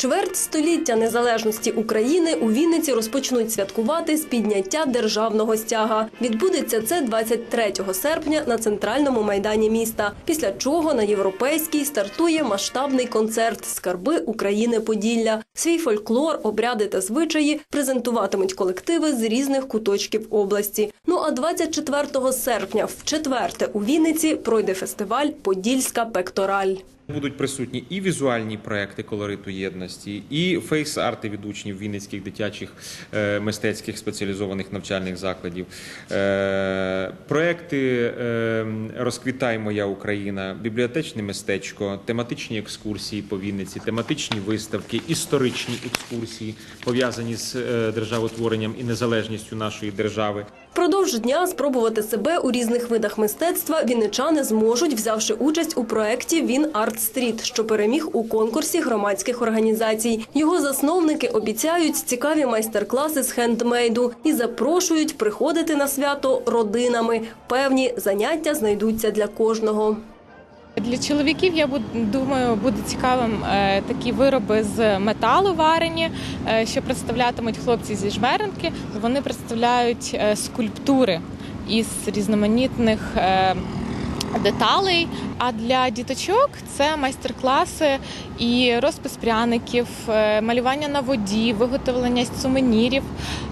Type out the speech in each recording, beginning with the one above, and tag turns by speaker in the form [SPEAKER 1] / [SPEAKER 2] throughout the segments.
[SPEAKER 1] Чверть століття незалежності України у Вінниці розпочнуть святкувати з підняття державного стяга. Відбудеться це 23 серпня на центральному майдані міста. Після чого на європейській стартує масштабний концерт Скарби України Поділля. Свій фольклор, обряди та звичаї презентуватимуть колективи з різних куточків області. Ну а 24 серпня, в четверте у Вінниці пройде фестиваль Подільська пектораль.
[SPEAKER 2] Будуть присутні і візуальні проекти колориту єдності, і фейс-арти від учнів вінницьких дитячих е, мистецьких спеціалізованих навчальних закладів. Е, проекти е, Розквітай моя Україна, бібліотечне мистечко, тематичні екскурсії по Вінниці, тематичні виставки, історичні екскурсії, пов'язані з державотворенням і незалежністю нашої держави.
[SPEAKER 1] Впродовж дня спробувати себе у різних видах мистецтва вінничани зможуть, взявши участь у проєкті Він Арт Стріт, що переміг у конкурсі громадських організацій. Його засновники обіцяють цікаві майстер-класи з хендмейду і запрошують приходити на свято родинами. Певні заняття знайдуться для кожного.
[SPEAKER 3] Для чоловіків я думаю, буде цікавим е, такі вироби з металу варені, е, що представлятимуть хлопці зі жмеренки. Вони представляють е, скульптури із різноманітних. Деталей, а для діточок це майстер-класи і розпис пряників, е, малювання на воді, виготовлення сувенірів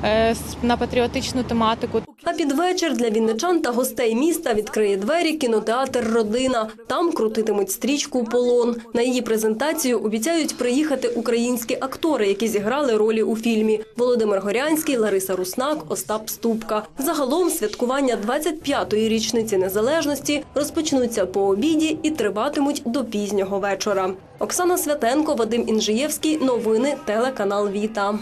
[SPEAKER 3] е, на патріотичну тематику.
[SPEAKER 1] А під вечір для вінничан та гостей міста відкриє двері кінотеатр Родина. Там крутитимуть стрічку Полон. На її презентацію обіцяють приїхати українські актори, які зіграли ролі у фільмі: Володимир Горянський, Лариса Руснак, Остап Ступка. Загалом святкування 25-ї річниці незалежності розпочнуться по обіді і триватимуть до пізнього вечора. Оксана Святенко, Вадим Інжиєвський. Новини телеканал Віта.